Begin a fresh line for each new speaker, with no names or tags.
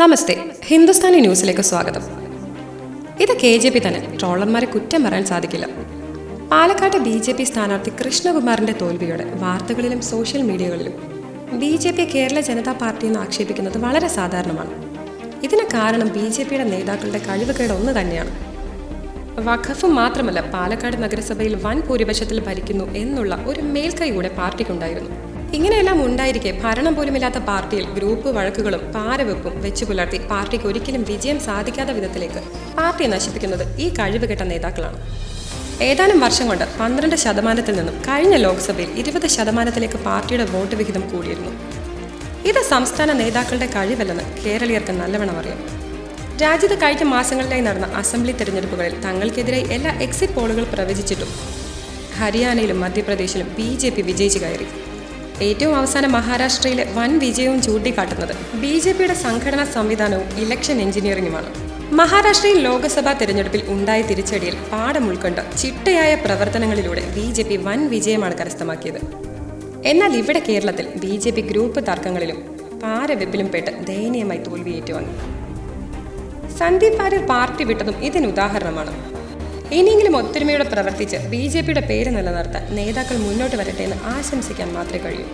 നമസ്തേ ഹിന്ദുസ്ഥാനി ന്യൂസിലേക്ക് സ്വാഗതം. ഇത് കെ ജെ പി തന്നെ ട്രോളർമാരെ കുറ്റം പറയാൻ സാധിക്കില്ല. പാലക്കാട് ബി ജെ പി സ്ഥാനാർത്ഥി കൃഷ്ണകുമാറിന്റെ തോൽവിയോടെ വാർത്തകളിലും social മീഡിയകളിലും B J P Kerala Janata party എന്ന് ആക്ഷേപിക്കുന്നത് വളരെ സാധാരണമാണ്. ഇതിന് കാരണം ബി ജെ പിയുടെ നേതാക്കളുടെ കഴിവുകേട് ഒന്ന് തന്നെയാണ്. വഖഫ് മാത്രമല്ല പാലക്കാട് നഗരസഭയിൽ വൻ ഭൂരിപക്ഷത്തിൽ ഭരിക്കുന്നു എന്നുള്ള ഒരു മേൽക്കൈ കൂടെ പാർട്ടിക്കുണ്ടായിരുന്നു. ഇങ്ങനെയെല്ലാം ഉണ്ടായിരിക്കെ ഭരണം പോലുമില്ലാത്ത പാർട്ടിയിൽ ഗ്രൂപ്പ് വഴക്കുകളും പാരവെപ്പും വെച്ചു പുലർത്തി പാർട്ടിക്ക് ഒരിക്കലും വിജയം സാധിക്കാത്ത വിധത്തിലേക്ക് പാർട്ടിയെ നശിപ്പിക്കുന്നത് ഈ കഴിവുകെട്ട നേതാക്കളാണ്. ഏതാനും വർഷം കൊണ്ട് പന്ത്രണ്ട് ശതമാനത്തിൽ നിന്നും കഴിഞ്ഞ ലോക്സഭയിൽ ഇരുപത് ശതമാനത്തിലേക്ക് പാർട്ടിയുടെ വോട്ട് വിഹിതം കൂടിയിരുന്നു. ഇത് സംസ്ഥാന നേതാക്കളുടെ കഴിവല്ലെന്ന് കേരളീയർക്ക് നല്ലവണ്ണം അറിയാം. രാജ്യത്ത് കഴിഞ്ഞ മാസങ്ങളിലായി നടന്ന അസംബ്ലി തെരഞ്ഞെടുപ്പുകളിൽ തങ്ങൾക്കെതിരായി എല്ലാ എക്സിറ്റ് പോളുകൾ പ്രവചിച്ചിട്ടും ഹരിയാനയിലും മധ്യപ്രദേശിലും ബി ജെ പി വിജയിച്ചു കയറി. ഏറ്റവും അവസാനം മഹാരാഷ്ട്രയിലെ വൻ വിജയവും ചൂണ്ടിക്കാട്ടുന്നത് ബി ജെ പിയുടെ സംഘടനാ സംവിധാനവും ഇലക്ഷൻ എഞ്ചിനീയറിംഗുമാണ് മഹാരാഷ്ട്രയിൽ ലോക്സഭാ തെരഞ്ഞെടുപ്പിൽ ഉണ്ടായ തിരിച്ചടിയിൽ പാഠം ഉൾക്കൊണ്ട് ചിട്ടയായ പ്രവർത്തനങ്ങളിലൂടെ ബി ജെ പി വൻ വിജയമാണ് കരസ്ഥമാക്കിയത്. എന്നാൽ ഇവിടെ കേരളത്തിൽ ബി ജെ പി ഗ്രൂപ്പ് തർക്കങ്ങളിലും പാരവെപ്പിലും പെട്ട് ദയനീയമായി തോൽവി ഏറ്റുവാങ്ങി സന്ദീപ് പാര്യർ പാർട്ടി വിട്ടതും ഇതിന് ഉദാഹരണമാണ്. ഇനിയെങ്കിലും ഒത്തൊരുമയോടെ പ്രവർത്തിച്ച് ബി ജെ പിയുടെ പേര് നിലനിർത്താൻ നേതാക്കൾ മുന്നോട്ട് വരട്ടെ എന്ന് ആശംസിക്കാൻ മാത്രമേ കഴിയൂ.